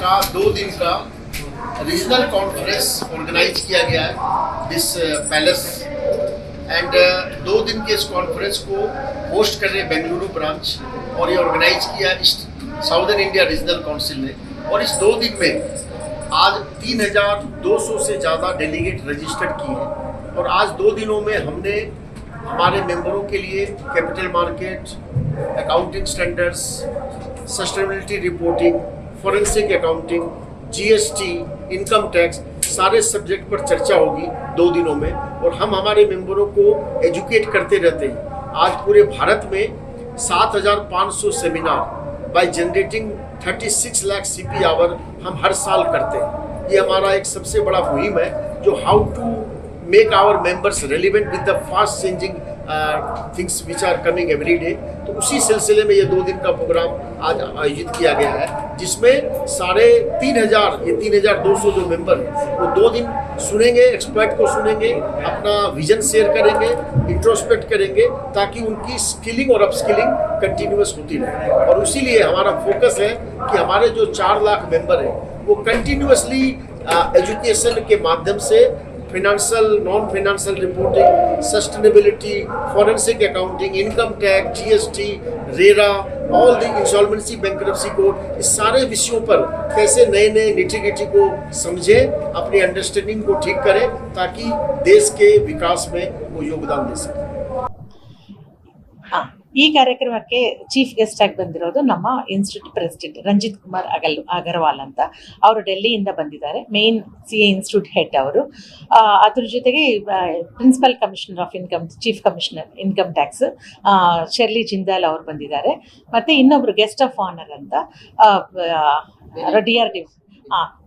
का दो दिन का रीजनल कॉन्फ्रेंस ऑर्गेनाइज किया गया है दिस पैलेस एंड दो दिन के इस कॉन्फ्रेंस को होस्ट कर रहे बेंगलुरु ब्रांच और ये ऑर्गेनाइज किया साउदर्न इंडिया रीजनल काउंसिल ने। और इस दो दिन में आज 3,200 से ज़्यादा डेलीगेट रजिस्टर्ड किए हैं। और आज दो दिनों में हमने हमारे मेंबरों के लिए capital market accounting standards sustainability reporting forensic accounting GST income tax सारे सब्जेक्ट पर चर्चा होगी दो दिनों में और हम हमारे मेंबरों को एजुकेट करते रहते हैं। आज पूरे भारत में 7,500 seminar by generating 36 lakh CP hour हम हर साल करते हैं। ये हमारा एक सबसे बड़ा मुहिम है जो how to make our members relevant with the fast changing things which are coming every day तो उसी सिलसिले में ये दो दिन का प्रोग्राम आज आयोजित किया गया है, जिसमें साढ़े तीन हज़ार, ये तीन हज़ार दो सौ जो मेंबर वो दो दिन सुनेंगे एक्सपर्ट को सुनेंगे, अपना विजन शेयर करेंगे इंट्रोस्पेक्ट करेंगे, ताकि उनकी स्किलिंग और अपस्किलिंग कंटिन्यूस होती रहे। और इसीलिए हमारा फोकस है कि हमारे जो चार लाख मेंबर हैं, वो कंटिन्यूसली एजुकेशन के माध्यम से financial non financial reporting sustainability forensic accounting income tax GST RERA all the insolvency bankruptcy code इस सारे विषयों पर कैसे नए नए निटिगिटी को समझें अपनी अंडरस्टैंडिंग को ठीक करें ताकि देश के विकास में वो योगदान दे सके। ಆ, ಈ ಕಾರ್ಯಕ್ರಮಕ್ಕೆ ಚೀಫ್ ಗೆಸ್ಟ್ ಆಗಿ ಬಂದಿರೋದು ನಮ್ಮ ಇನ್ಸ್ಟಿಟ್ಯೂಟ್ ಪ್ರೆಸಿಡೆಂಟ್ ರಂಜಿತ್ ಕುಮಾರ್ ಅಗಲ್, ಅಗರ್ವಾಲ್ ಅಂತ. ಅವರು ಡೆಲ್ಲಿಯಿಂದ ಬಂದಿದ್ದಾರೆ main C A institute head ಅವರು. ಅದ್ರ ಜೊತೆಗೆ principal commissioner of income chief commissioner income tax Shirley Jindal ಅವರು ಬಂದಿದ್ದಾರೆ. ಮತ್ತೆ ಇನ್ನೊಬ್ರು ಗೆಸ್ಟ್ ಆಫ್ ಆನರ್ ಅಂತ D R D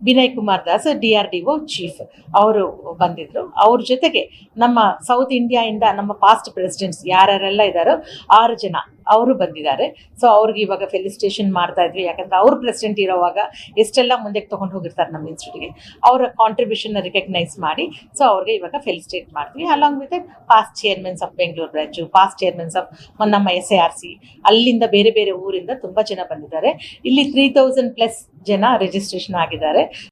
Vinay Kumar Das, D R D O chief ಅವರು ಬಂದಿದ್ರು. ಅವ್ರ ಜೊತೆಗೆ ನಮ್ಮ ಸೌತ್ ಇಂಡಿಯಾಯಿಂದ ನಮ್ಮ ಪಾಸ್ಟ್ ಪ್ರೆಸಿಡೆಂಟ್ಸ್ ಯಾರ್ಯಾರೆಲ್ಲ ಇದ್ದಾರೋ ಆರು ಜನ ಅವರು ಬಂದಿದ್ದಾರೆ. ಸೊ ಅವ್ರಿಗೆ ಇವಾಗ ಫೆಲಿಸಿಟೇಷನ್ ಮಾಡ್ತಾ ಇದ್ವಿ. ಯಾಕಂದ್ರೆ ಅವ್ರು ಪ್ರೆಸಿಡೆಂಟ್ ಇರೋವಾಗ ಎಷ್ಟೆಲ್ಲ ಮುಂದಕ್ಕೆ ತೊಗೊಂಡು ಹೋಗಿರ್ತಾರೆ ನಮ್ಮ ಇನ್ಸ್ಟಿಟ್ಯೂಟ್ಗೆ ಅವರ ಕಾಂಟ್ರಿಬ್ಯೂಷನ್ ರಿಕಗ್ನೈಸ್ ಮಾಡಿ ಸೊ ಅವ್ರಿಗೆ ಇವಾಗ ಫೆಲಿಸಿಟೇಟ್ ಮಾಡ್ತೀವಿ. Along with past chairmen of Bengaluru branch past chairmen of ನಮ್ಮ ಎಸ್ ಎ ಆರ್ ಸಿ ಅಲ್ಲಿಂದ ಬೇರೆ ಬೇರೆ ಊರಿಂದ ತುಂಬಾ ಜನ ಬಂದಿದ್ದಾರೆ. ಇಲ್ಲಿ ತ್ರೀ ತೌಸಂಡ್ ಪ್ಲಸ್ ಜನ ರಿಜಿಸ್ಟ್ರೇಷನ್ ಆಗಿದ್ದಾರೆ.